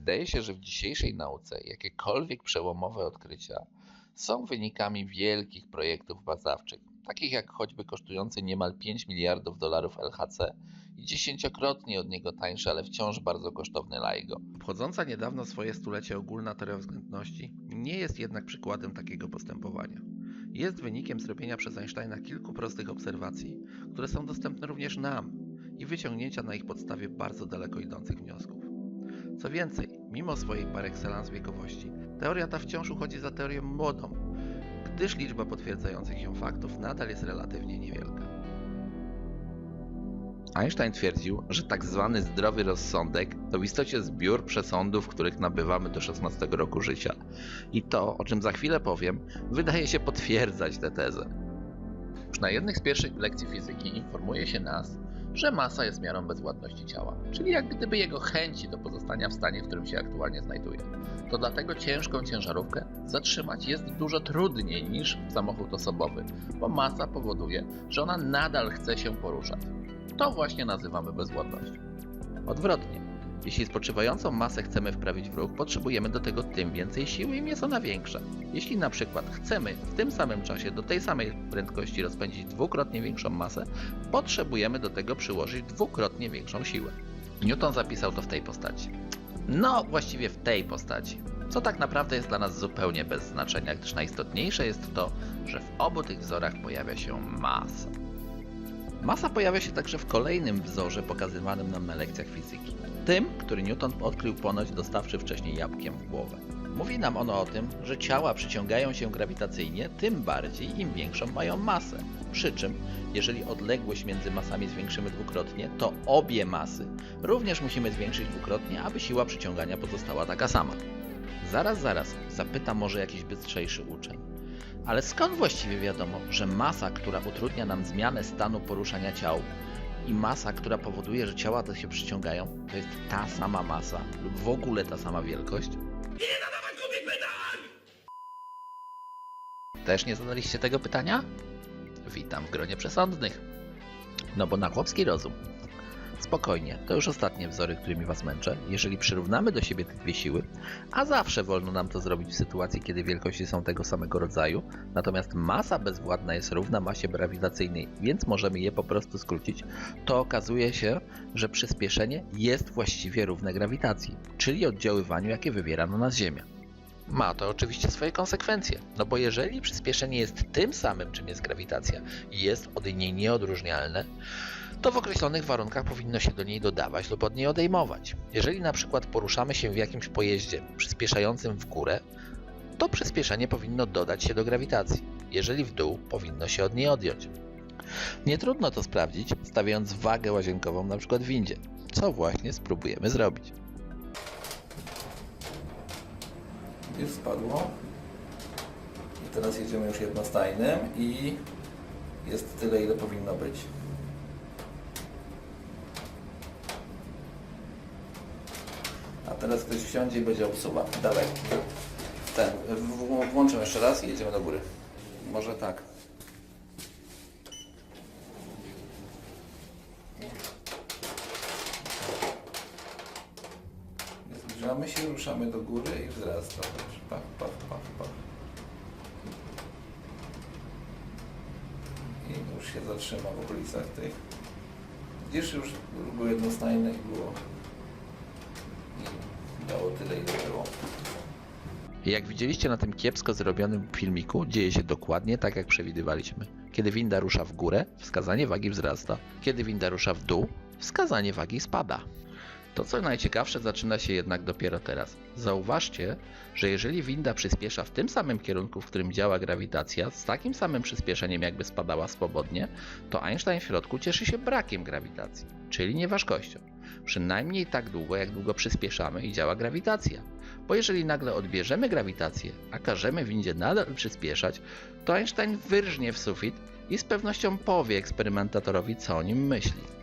Wydaje się, że w dzisiejszej nauce jakiekolwiek przełomowe odkrycia są wynikami wielkich projektów badawczych, takich jak choćby kosztujący niemal 5 miliardów dolarów LHC i dziesięciokrotnie od niego tańszy, ale wciąż bardzo kosztowny LIGO. Obchodząca niedawno swoje stulecie ogólna teoria względności nie jest jednak przykładem takiego postępowania. Jest wynikiem zrobienia przez Einsteina kilku prostych obserwacji, które są dostępne również nam i wyciągnięcia na ich podstawie bardzo daleko idących wniosków. Co więcej, mimo swojej par excellence wiekowości, teoria ta wciąż uchodzi za teorię młodą, gdyż liczba potwierdzających ją faktów nadal jest relatywnie niewielka. Einstein twierdził, że tak zwany zdrowy rozsądek to w istocie zbiór przesądów, których nabywamy do 16 roku życia. I to, o czym za chwilę powiem, wydaje się potwierdzać tę tezę. Już na jednych z pierwszych lekcji fizyki informuje się nas, że masa jest miarą bezwładności ciała, czyli jak gdyby jego chęci do pozostania w stanie, w którym się aktualnie znajduje. To dlatego ciężką ciężarówkę zatrzymać jest dużo trudniej niż samochód osobowy, bo masa powoduje, że ona nadal chce się poruszać. To właśnie nazywamy bezwładnością. Odwrotnie, jeśli spoczywającą masę chcemy wprawić w ruch, potrzebujemy do tego tym więcej siły, im jest ona większa. Jeśli na przykład chcemy w tym samym czasie do tej samej prędkości rozpędzić dwukrotnie większą masę, potrzebujemy do tego przyłożyć dwukrotnie większą siłę. Newton zapisał to w tej postaci. No, właściwie w tej postaci. Co tak naprawdę jest dla nas zupełnie bez znaczenia, gdyż najistotniejsze jest to, że w obu tych wzorach pojawia się masa. Masa pojawia się także w kolejnym wzorze pokazywanym nam na lekcjach fizyki. Tym, który Newton odkrył ponoć dostawczy wcześniej jabłkiem w głowę. Mówi nam ono o tym, że ciała przyciągają się grawitacyjnie, tym bardziej im większą mają masę. Przy czym, jeżeli odległość między masami zwiększymy dwukrotnie, to obie masy również musimy zwiększyć dwukrotnie, aby siła przyciągania pozostała taka sama. Zaraz, zaraz, zapyta może jakiś bystrzejszy uczeń. Ale skąd właściwie wiadomo, że masa, która utrudnia nam zmianę stanu poruszania ciał i masa, która powoduje, że ciała te się przyciągają, to jest ta sama masa lub w ogóle ta sama wielkość? Też nie zadaliście tego pytania? Witam w gronie przesądnych. No bo na chłopski rozum. Spokojnie, to już ostatnie wzory, którymi was męczę. Jeżeli przyrównamy do siebie te dwie siły, a zawsze wolno nam to zrobić w sytuacji, kiedy wielkości są tego samego rodzaju, natomiast masa bezwładna jest równa masie grawitacyjnej, więc możemy je po prostu skrócić, to okazuje się, że przyspieszenie jest właściwie równe grawitacji, czyli oddziaływaniu, jakie wywiera na nas Ziemia. Ma to oczywiście swoje konsekwencje, no bo jeżeli przyspieszenie jest tym samym, czym jest grawitacja i jest od niej nieodróżnialne, to w określonych warunkach powinno się do niej dodawać lub od niej odejmować. Jeżeli na przykład poruszamy się w jakimś pojeździe przyspieszającym w górę, to przyspieszenie powinno dodać się do grawitacji. Jeżeli w dół, powinno się od niej odjąć. Nie trudno to sprawdzić, stawiając wagę łazienkową na przykład w windzie, co właśnie spróbujemy zrobić. Już spadło. I teraz jedziemy już jednostajnym i jest tyle, ile powinno być. A teraz ktoś wsiądzie i będzie obsuwał. Dawaj. Ten. Włączę jeszcze raz i jedziemy do góry. Może tak. Zbliżamy się, ruszamy do góry i wzrasta. Pach, pach, pach, pach. I już się zatrzyma w okolicach tych. Gdzieś już było jednostajne i było dało tyle, ile było. Jak widzieliście na tym kiepsko zrobionym filmiku, dzieje się dokładnie tak, jak przewidywaliśmy. Kiedy winda rusza w górę, wskazanie wagi wzrasta. Kiedy winda rusza w dół, wskazanie wagi spada. To co najciekawsze zaczyna się jednak dopiero teraz. Zauważcie, że jeżeli winda przyspiesza w tym samym kierunku, w którym działa grawitacja, z takim samym przyspieszeniem jakby spadała swobodnie, to Einstein w środku cieszy się brakiem grawitacji, czyli nieważkością. Przynajmniej tak długo, jak długo przyspieszamy i działa grawitacja. Bo jeżeli nagle odbierzemy grawitację, a każemy windzie nadal przyspieszać, to Einstein wyrżnie w sufit i z pewnością powie eksperymentatorowi, co o nim myśli.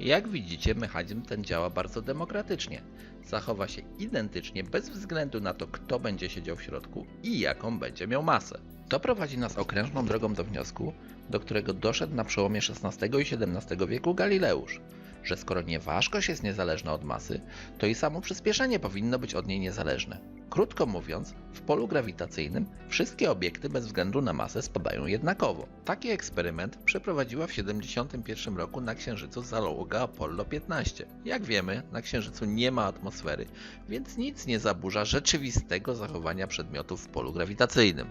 Jak widzicie, mechanizm ten działa bardzo demokratycznie. Zachowa się identycznie bez względu na to, kto będzie siedział w środku i jaką będzie miał masę. To prowadzi nas okrężną drogą do wniosku, do którego doszedł na przełomie XVI i XVII wieku Galileusz, że skoro nieważkość jest niezależna od masy, to i samo przyspieszenie powinno być od niej niezależne. Krótko mówiąc, w polu grawitacyjnym wszystkie obiekty bez względu na masę spadają jednakowo. Taki eksperyment przeprowadziła w 1971 roku na Księżycu załoga Apollo 15. Jak wiemy, na Księżycu nie ma atmosfery, więc nic nie zaburza rzeczywistego zachowania przedmiotów w polu grawitacyjnym.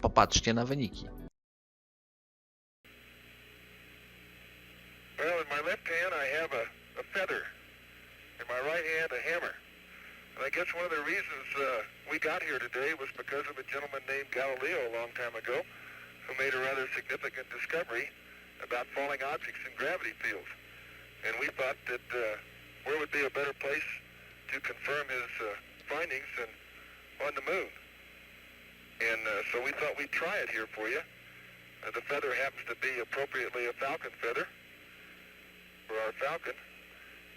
Popatrzcie na wyniki. And I guess one of the reasons uh, we got here today was because of a gentleman named Galileo a long time ago who made a rather significant discovery about falling objects in gravity fields. And we thought that uh, where would be a better place to confirm his uh, findings than on the moon. And uh, so we thought we'd try it here for you. Uh, the feather happens to be appropriately a falcon feather for our Falcon.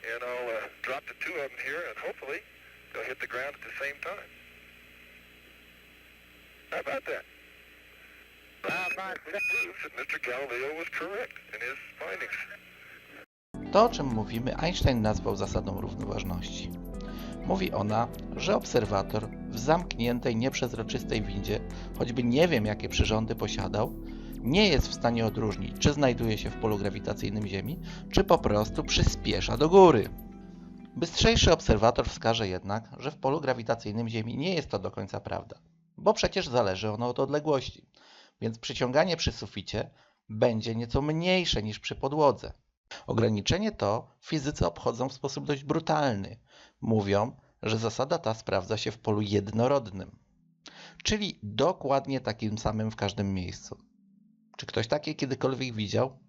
And I'll uh, drop the two of them here, and hopefully they'll hit the ground at the same time. How about that? How about that? proves that Mr. Galileo was correct in his findings. To, o czym mówimy, Einstein nazwał zasadą równoważności. Mówi ona, że obserwator w zamkniętej, nieprzezroczystej windzie, choćby nie wiem jakie przyrządy posiadał, nie jest w stanie odróżnić, czy znajduje się w polu grawitacyjnym Ziemi, czy po prostu przyspiesza do góry. Bystrzejszy obserwator wskaże jednak, że w polu grawitacyjnym Ziemi nie jest to do końca prawda, bo przecież zależy ono od odległości, więc przyciąganie przy suficie będzie nieco mniejsze niż przy podłodze. Ograniczenie to fizycy obchodzą w sposób dość brutalny. Mówią, że zasada ta sprawdza się w polu jednorodnym, czyli dokładnie takim samym w każdym miejscu. Czy ktoś takie kiedykolwiek widział?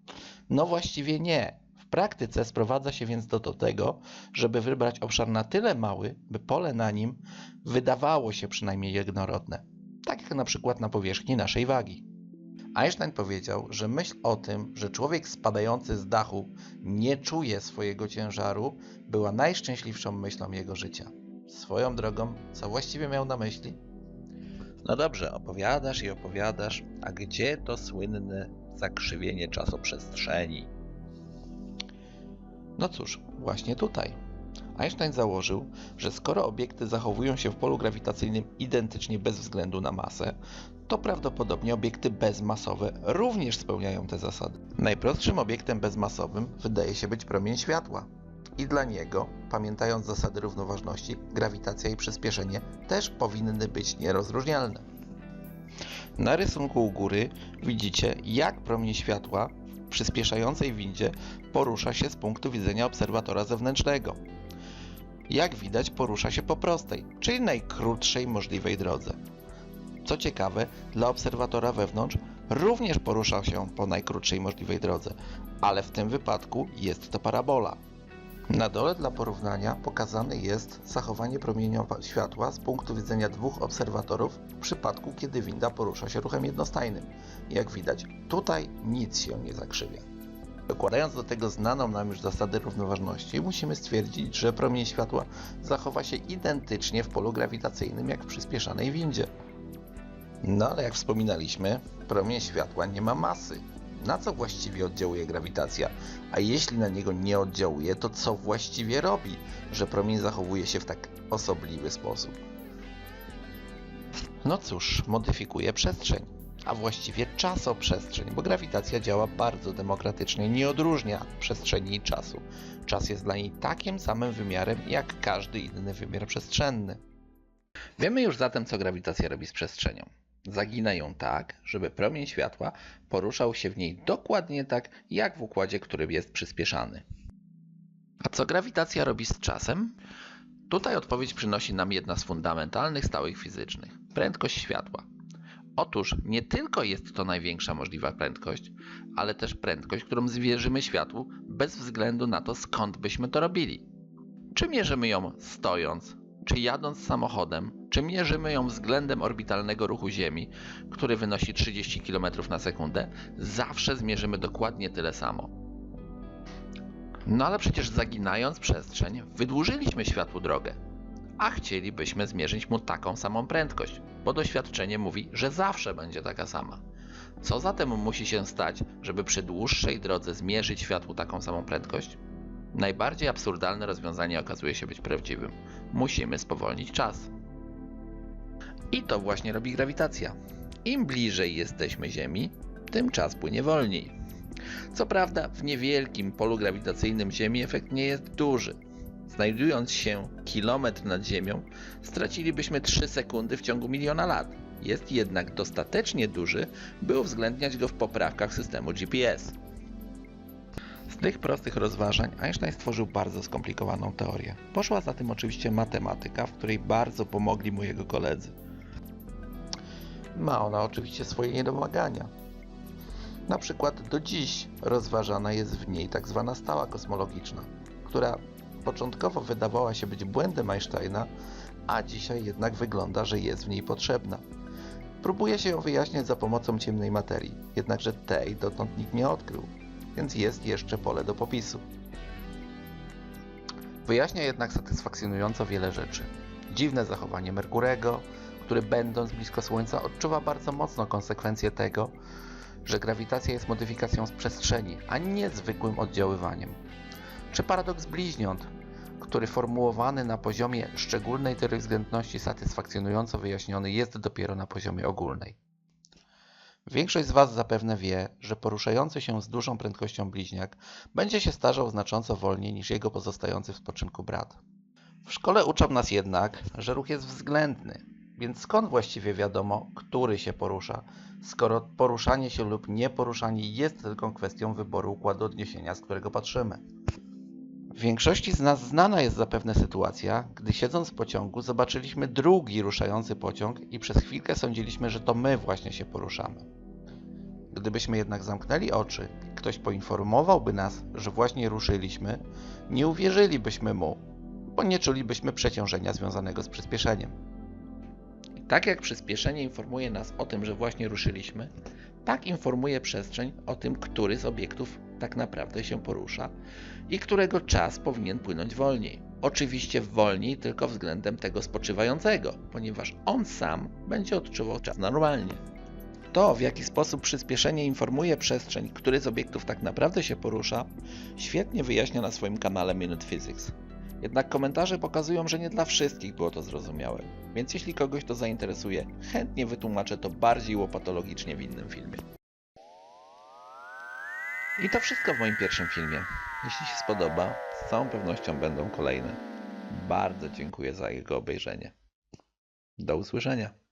No właściwie nie. W praktyce sprowadza się więc do, do tego, żeby wybrać obszar na tyle mały, by pole na nim wydawało się przynajmniej jednorodne. Tak jak na przykład na powierzchni naszej wagi. Einstein powiedział, że myśl o tym, że człowiek spadający z dachu nie czuje swojego ciężaru, była najszczęśliwszą myślą jego życia. Swoją drogą, co właściwie miał na myśli? No dobrze, opowiadasz i opowiadasz, a gdzie to słynne zakrzywienie czasoprzestrzeni? No cóż, właśnie tutaj. Einstein założył, że skoro obiekty zachowują się w polu grawitacyjnym identycznie bez względu na masę, to prawdopodobnie obiekty bezmasowe również spełniają te zasady. Najprostszym obiektem bezmasowym wydaje się być promień światła. I dla niego, pamiętając zasady równoważności, grawitacja i przyspieszenie też powinny być nierozróżnialne. Na rysunku u góry widzicie, jak promień światła przyspieszającej windzie porusza się z punktu widzenia obserwatora zewnętrznego. Jak widać, porusza się po prostej, czyli najkrótszej możliwej drodze. Co ciekawe, dla obserwatora wewnątrz również porusza się po najkrótszej możliwej drodze, ale w tym wypadku jest to parabola. Na dole dla porównania pokazane jest zachowanie promienia światła z punktu widzenia dwóch obserwatorów w przypadku, kiedy winda porusza się ruchem jednostajnym. Jak widać, tutaj nic się nie zakrzywia. Dokładając do tego znaną nam już zasadę równoważności, musimy stwierdzić, że promień światła zachowa się identycznie w polu grawitacyjnym jak w przyspieszanej windzie. No ale jak wspominaliśmy, promień światła nie ma masy. Na co właściwie oddziałuje grawitacja? A jeśli na niego nie oddziałuje, to co właściwie robi, że promień zachowuje się w tak osobliwy sposób? No cóż, modyfikuje przestrzeń, a właściwie czasoprzestrzeń, bo grawitacja działa bardzo demokratycznie, nie odróżnia przestrzeni i czasu. Czas jest dla niej takim samym wymiarem jak każdy inny wymiar przestrzenny. Wiemy już zatem, co grawitacja robi z przestrzenią. Zagina ją tak, żeby promień światła poruszał się w niej dokładnie tak, jak w układzie, który jest przyspieszany. A co grawitacja robi z czasem? Tutaj odpowiedź przynosi nam jedna z fundamentalnych stałych fizycznych prędkość światła. Otóż nie tylko jest to największa możliwa prędkość, ale też prędkość, którą zwierzymy światłu bez względu na to, skąd byśmy to robili. Czy mierzymy ją stojąc, czy jadąc samochodem, czy mierzymy ją względem orbitalnego ruchu Ziemi, który wynosi 30 km na sekundę, zawsze zmierzymy dokładnie tyle samo. No ale przecież zaginając przestrzeń, wydłużyliśmy światłu drogę, a chcielibyśmy zmierzyć mu taką samą prędkość, bo doświadczenie mówi, że zawsze będzie taka sama. Co zatem musi się stać, żeby przy dłuższej drodze zmierzyć światłu taką samą prędkość? Najbardziej absurdalne rozwiązanie okazuje się być prawdziwym. Musimy spowolnić czas. I to właśnie robi grawitacja. Im bliżej jesteśmy Ziemi, tym czas płynie wolniej. Co prawda, w niewielkim polu grawitacyjnym Ziemi efekt nie jest duży. Znajdując się kilometr nad Ziemią, stracilibyśmy 3 sekundy w ciągu miliona lat. Jest jednak dostatecznie duży, by uwzględniać go w poprawkach systemu GPS. Z tych prostych rozważań Einstein stworzył bardzo skomplikowaną teorię. Poszła za tym oczywiście matematyka, w której bardzo pomogli mu jego koledzy. Ma ona oczywiście swoje niedomagania. Na przykład do dziś rozważana jest w niej tak zwana stała kosmologiczna, która początkowo wydawała się być błędem Einsteina, a dzisiaj jednak wygląda, że jest w niej potrzebna. Próbuje się ją wyjaśniać za pomocą ciemnej materii, jednakże tej dotąd nikt nie odkrył, więc jest jeszcze pole do popisu. Wyjaśnia jednak satysfakcjonująco wiele rzeczy. Dziwne zachowanie Merkurego, który będąc blisko Słońca odczuwa bardzo mocno konsekwencje tego, że grawitacja jest modyfikacją z przestrzeni, a nie zwykłym oddziaływaniem. Czy paradoks bliźniąt, który formułowany na poziomie szczególnej teorii względności satysfakcjonująco wyjaśniony jest dopiero na poziomie ogólnej. Większość z Was zapewne wie, że poruszający się z dużą prędkością bliźniak będzie się starzał znacząco wolniej niż jego pozostający w spoczynku brat. W szkole uczą nas jednak, że ruch jest względny, więc skąd właściwie wiadomo, który się porusza, skoro poruszanie się lub nieporuszanie jest tylko kwestią wyboru układu odniesienia, z którego patrzymy? Większości z nas znana jest zapewne sytuacja, gdy siedząc w pociągu zobaczyliśmy drugi ruszający pociąg i przez chwilkę sądziliśmy, że to my właśnie się poruszamy. Gdybyśmy jednak zamknęli oczy i ktoś poinformowałby nas, że właśnie ruszyliśmy, nie uwierzylibyśmy mu, bo nie czulibyśmy przeciążenia związanego z przyspieszeniem. I tak jak przyspieszenie informuje nas o tym, że właśnie ruszyliśmy, tak informuje przestrzeń o tym, który z obiektów tak naprawdę się porusza i którego czas powinien płynąć wolniej. Oczywiście wolniej tylko względem tego spoczywającego, ponieważ on sam będzie odczuwał czas normalnie. To, w jaki sposób przyspieszenie informuje przestrzeń, który z obiektów tak naprawdę się porusza, świetnie wyjaśnia na swoim kanale Minute Physics. Jednak komentarze pokazują, że nie dla wszystkich było to zrozumiałe, więc jeśli kogoś to zainteresuje, chętnie wytłumaczę to bardziej łopatologicznie w innym filmie. I to wszystko w moim pierwszym filmie. Jeśli się spodoba, z całą pewnością będą kolejne. Bardzo dziękuję za jego obejrzenie. Do usłyszenia.